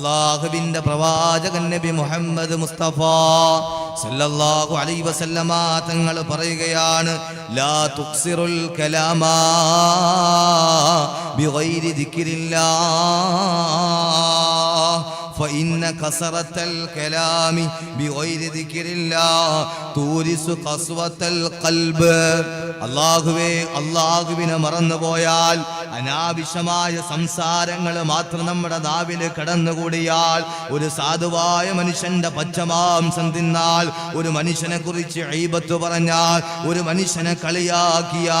അള്ളാഹുവിന്റെ പ്രവാചകൻ നബി മുഹമ്മദ് മുസ്തഫ സല്ലല്ലാഹു അലൈഹി വസല്ലമ തങ്ങൾ പറയുകയാണ് ലാ തുക്സിറുൽ കലാമാ ബിഗൈരി ദിക്രില്ലാ فإن كسرة الكلام بغير ذكر الله تورث قسوة القلب അള്ളാഹുവേ അള്ളാഹുവിനെ മറന്നുപോയാൽ അനാവശ്യമായ സംസാരങ്ങൾ മാത്രം നമ്മുടെ നാവിൽ കടന്നുകൂടിയാൽ ഒരു സാധുവായ മനുഷ്യന്റെ പച്ചമാംസം തിന്നാൽ ഒരു മനുഷ്യനെ കുറിച്ച് ഐബത്ത് പറഞ്ഞാൽ ഒരു മനുഷ്യനെ കളിയാക്കിയ.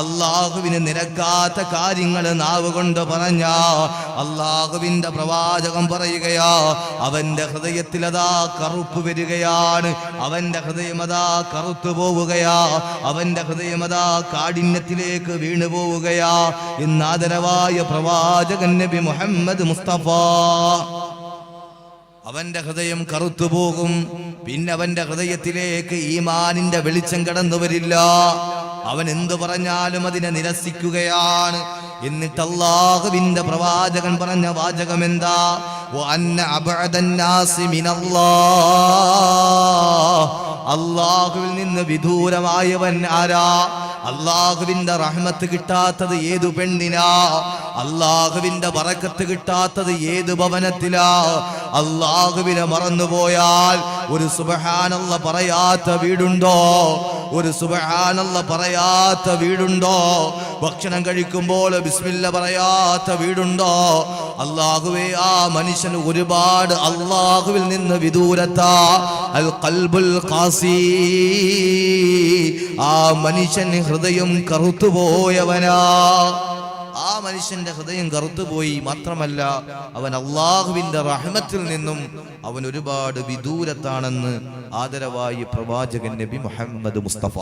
അള്ളാഹുവിന് നിരക്കാത്ത കാര്യങ്ങൾ നാവ് കൊണ്ട് പറഞ്ഞ. അള്ളാഹുവിന്റെ പ്രവാചകം പറയുകയാ അവന്റെ ഹൃദയത്തിൽ അതാ കറുപ്പ് വരികയാണ്. അവന്റെ ഹൃദയം അതാ കറുത്തു പോവുകയാ. അവന്റെ ഹൃദയം അതാ കാഠിന്യത്തിലേക്ക് വീണു പോവുകയാ. എന്നാദരവായ പ്രവാചകൻ നബി മുഹമ്മദ് മുസ്തഫ. അവന്റെ ഹൃദയം കറുത്തു പോകും. പിന്നെ അവന്റെ ഹൃദയത്തിലേക്ക് ഈമാനിന്റെ വെളിച്ചം കടന്നു വരില്ല അവൻ എന്തു പറഞ്ഞാലും അതിനെ നിരസിക്കുകയാണ്. എന്നിട്ട് അള്ളാഹുവിന്റെ പ്രവാചകൻ പറഞ്ഞ വാചകം എന്താ അള്ളാഹുവിൽ നിന്ന് വിദൂരമായവൻ ആരാ? അള്ളാഹുവിന്റെ റഹ്മത്ത് കിട്ടാത്തത് ഏതു പെണ്ണിനാ? അള്ളാഹുവിന്റെ വറക്കത്ത് കിട്ടാത്തത് ഏത് ഭവനത്തിലാ? അള്ളാഹുവിനെ മറന്നുപോയാൽ ഒരു സുബഹാനല്ല പറയാത്ത വീടുണ്ടോ? ഒരു സുബഹാനല്ല പറയാത്ത വീടുണ്ടോ? ഭക്ഷണം കഴിക്കുമ്പോൾ ബിസ്മില്ല പറയാത്ത വീടുണ്ടോ? അള്ളാഹുവേ ആ മനുഷ്യൻ ഒരുപാട് അള്ളാഹുവിൽ നിന്ന് വിദൂരത്താ. അൽ കൽബുൽ ഖാസി. ആ മനുഷ്യൻ ഹൃദയം കറുത്തുപോയവനാ. മനുഷ്യന്റെ ഹൃദയം കറുത്തുപോയി മാത്രമല്ല അവൻ അള്ളാഹുവിന്റെ റഹ്മത്തിൽ നിന്നും അവൻ ഒരുപാട് വിദൂരത്താണെന്ന് ആദരവായി പ്രവാചകൻ നബി മുഹമ്മദ് മുസ്തഫ.